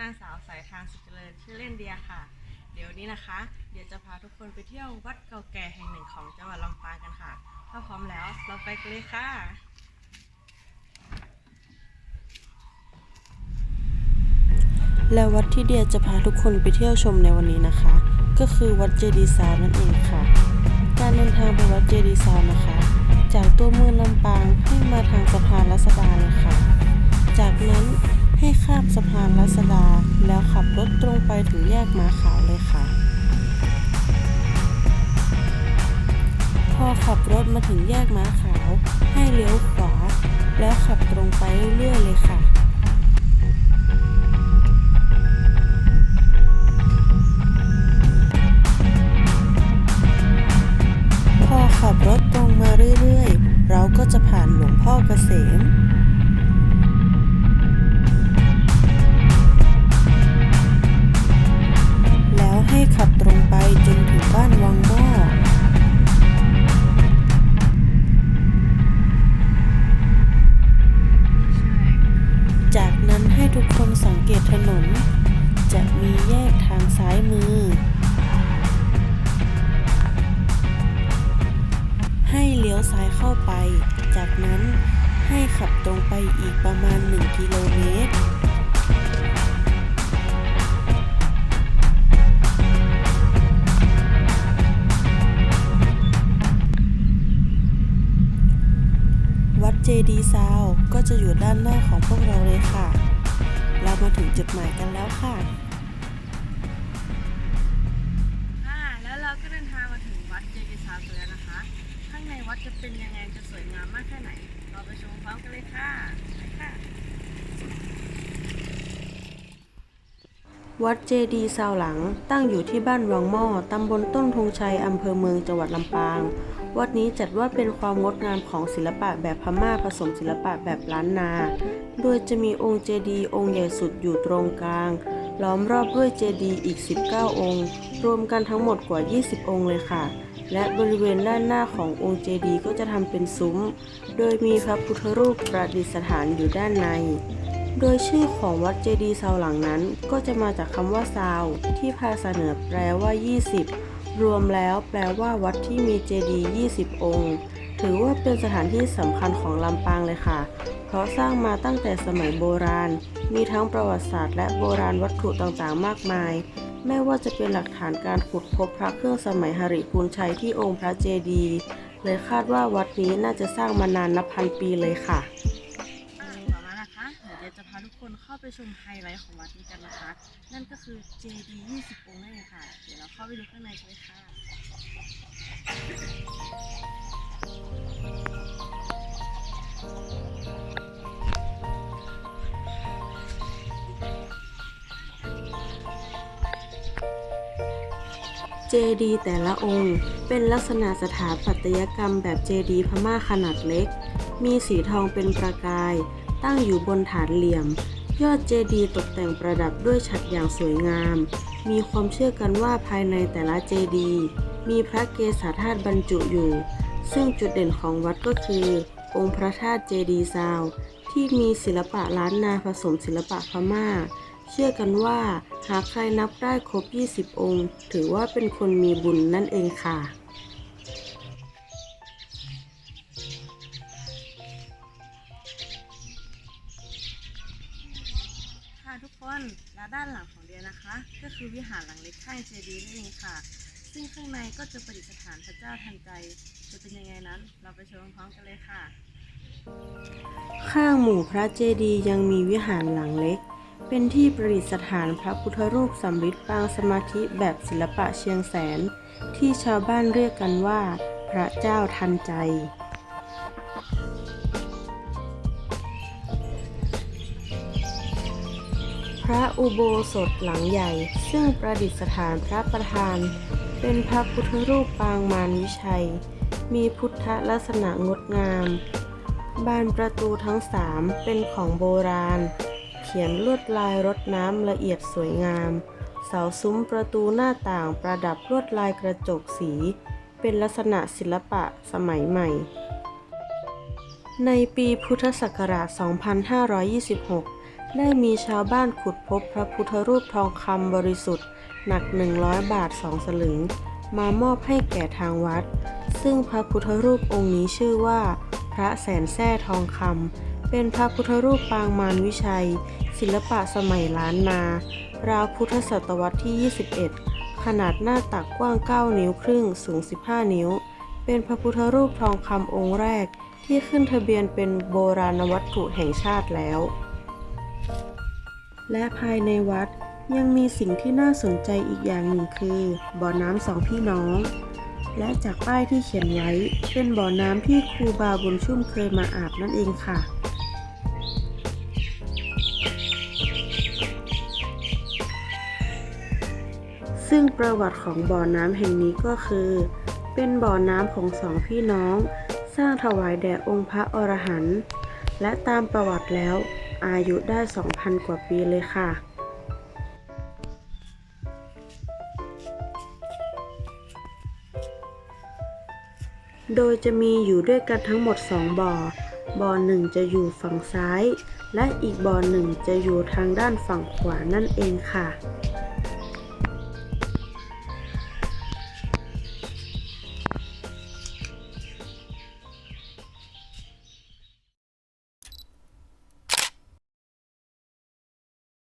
นางสาวสายทางสุขเจริญชื่อเล่นเดียค่ะ เดี๋ยวนี้นะคะ เดี๋ยวจะพาทุกคนไปเที่ยววัดเก่าแก่แห่งหนึ่งของจังหวัดลำปางกันค่ะ ถ้าพร้อมแล้วเราไปกันเลยค่ะและวัดที่เดียจะพาทุกคนไปเที่ยวชมในวันนี้นะคะ ก็คือวัดเจดีซาวน์นั่นเองค่ะ การเดินทางไปวัดเจดีซาวน์นะคะ จากตัวเมืองลำปางให้มาทางสะพานรัศดาเลยค่ะามสะพานรัศดา แล้วขับรถตรงไปถึงแยกม้าขาวเลยค่ะ พอขับรถมาถึงแยกม้าขาว ให้เลี้ยวขวา แล้วขับตรงไปเรื่อยๆเลยค่ะพอขับรถตรงมาเรื่อยๆ เราก็จะผ่านหลวงพ่อเกษม ให้ขับตรงไปจนถึงบ้านวังหม้อจากนั้นให้ทุกคนสังเกตถนน จะมีแยกทางซ้ายมือ ให้เลี้ยวซ้ายเข้าไป จากนั้นให้ขับตรงไปอีกประมาณ 1 กิโลเมตร วัดเจดีซาวก็จะอยู่ด้านหน้าของพวกเราเลยค่ะ เรามาถึงจุดหมายกันแล้วค่ะค่ะแล้วเราก็เดินทางมาถึงวัดเจดีย์ซาวน์แล้วนะคะ ข้างในวัดจะเป็นยังไงจะสวยงามมากแค่ไหน เราไปชมพร้อมกันเลยค่ะไปค่ะ วัดเจดีย์ซาวหลังตั้งอยู่ที่บ้านวังหม้อ ตำบลต้นธงชัย อำเภอเมืองจังหวัดลำปาง วัดนี้จัดว่าเป็นความงดงามของศิลปะแบบพม่าผสมศิลปะแบบล้านนา โดยจะมีองค์เจดีองค์ใหญ่สุดอยู่ตรงกลาง ล้อมรอบด้วยเจดีอีก 19 องค์ รวมกันทั้งหมดกว่า 20 องค์เลยค่ะ และบริเวณด้านหน้าขององค์เจดีก็จะทำเป็นซุ้ม โดยมีพระพุทธรูปประดิษฐานอยู่ด้านใน โดยชื่อของวัดเจดีย์ซาวหลังนั้น ก็จะมาจากคำว่าซาว ที่ภาษาเหนือแปลว่า 20 รวมแล้วแปลว่าวัดที่มีเจดีย์20 องค์ ถือว่าเป็นสถานที่สำคัญของลำปางเลยค่ะ เพราะสร้างมาตั้งแต่สมัยโบราณ มีทั้งประวัติศาสตร์และโบราณวัตถุต่างๆ มากมาย ไม่ว่าจะเป็นหลักฐานการขุดพบพระเครื่องสมัยหริพูนชัยที่องค์พระเจดีย์เลยคาดว่าวัดนี้น่าจะสร้างมานานนับพันปีเลยค่ะอะ ดี๋ยวจะพาทุกคนเข้าไปชมไฮไลท์ของวัดนี้กันนะคะ นั่นก็คือเจดีย์20 องค์นั่นเองค่ะ เดี๋ยวเราเข้าไปดูข้างในกันเลยค่ะเจดีย์แต่ละองค์ เป็นลักษณะสถาปัตยกรรมแบบเจดีย์พม่าขนาดเล็ก มีสีทองเป็นประกาย ตั้งอยู่บนฐานเหลี่ยม ยอดเจดีย์ตกแต่งประดับด้วยฉัตรอย่างสวยงาม มีความเชื่อกันว่าภายในแต่ละเจดีย์มีพระเกศาธาตุบรรจุอยู่ ซึ่งจุดเด่นของวัดก็คือ องค์พระธาตุเจดีย์ซาว ที่มีศิลปะล้านนาผสมศิลปะพม่า เชื่อกันว่าหากใครนับได้ครบ 20 องค์ ถือว่าเป็นคนมีบุญนั่นเองค่ะ คนและด้านหลังของเดียนะคะ ก็คือวิหารหลังเล็กข้างเจดีย์นั่นเองค่ะ ซึ่งข้างในก็จะประดิษฐานพระเจ้าทันใจ จะเป็นยังไงนั้น เราไปชมพร้อมกันเลยค่ะ ข้างหมู่พระเจดีย์ยังมีวิหารหลังเล็ก เป็นที่ประดิษฐานพระพุทธรูปสำริดปางสมาธิแบบศิลปะเชียงแสน ที่ชาวบ้านเรียกกันว่า พระเจ้าทันใจ พระอุโบสถหลังใหญ่ ซึ่งประดิษฐานพระประธาน เป็นพระพุทธรูปปางมารวิชัย มีพุทธลักษณะงดงาม บานประตูทั้งสามเป็นของโบราณ เขียนลวดลายรดน้ำละเอียดสวยงาม เสาซุ้มประตูหน้าต่างประดับลวดลายกระจกสี เป็นลักษณะศิลปะสมัยใหม่ ในปีพุทธศักราช 2526 ได้มีชาวบ้านขุดพบพระพุทธรูปทองคำบริสุทธิ์ หนัก 100 บาทสองสลึง มามอบให้แก่ทางวัด ซึ่งพระพุทธรูปองค์นี้ชื่อว่า พระแสนแท้ทองคำเป็นพระพุทธรูปปางมารวิชัย ศิลปะสมัยล้านนา ราวพุทธศตวรรษที่ 21 ขนาดหน้าตักกว้าง 9 นิ้วครึ่งสูง 15 นิ้ว เป็นพระพุทธรูปทองคำองค์แรก ที่ขึ้นทะเบียนเป็นโบราณวัตถุแห่งชาติแล้ว และภายในวัดยังมีสิ่งที่น่าสนใจอีกอย่างหนึ่งคือ บ่อน้ำสองพี่น้อง และจากป้ายที่เขียนไว้ เป็นบ่อน้ำที่ครูบาบุญชุ่มเคยมาอาบนั่นเองค่ะซึ่งประวัติของบ่อน้ำแห่งนี้ก็คือ เป็นบ่อน้ำของสองพี่น้อง สร้างถวายแด่องค์พระอรหันต์และตามประวัติแล้ว อายุได้ 2,000 กว่าปีเลยค่ะ โดยจะมีอยู่ด้วยกันทั้งหมด 2 บ่อ บ่อหนึ่งจะอยู่ฝั่งซ้าย และอีกบ่อหนึ่งจะอยู่ทางด้านฝั่งขวานั่นเองค่ะ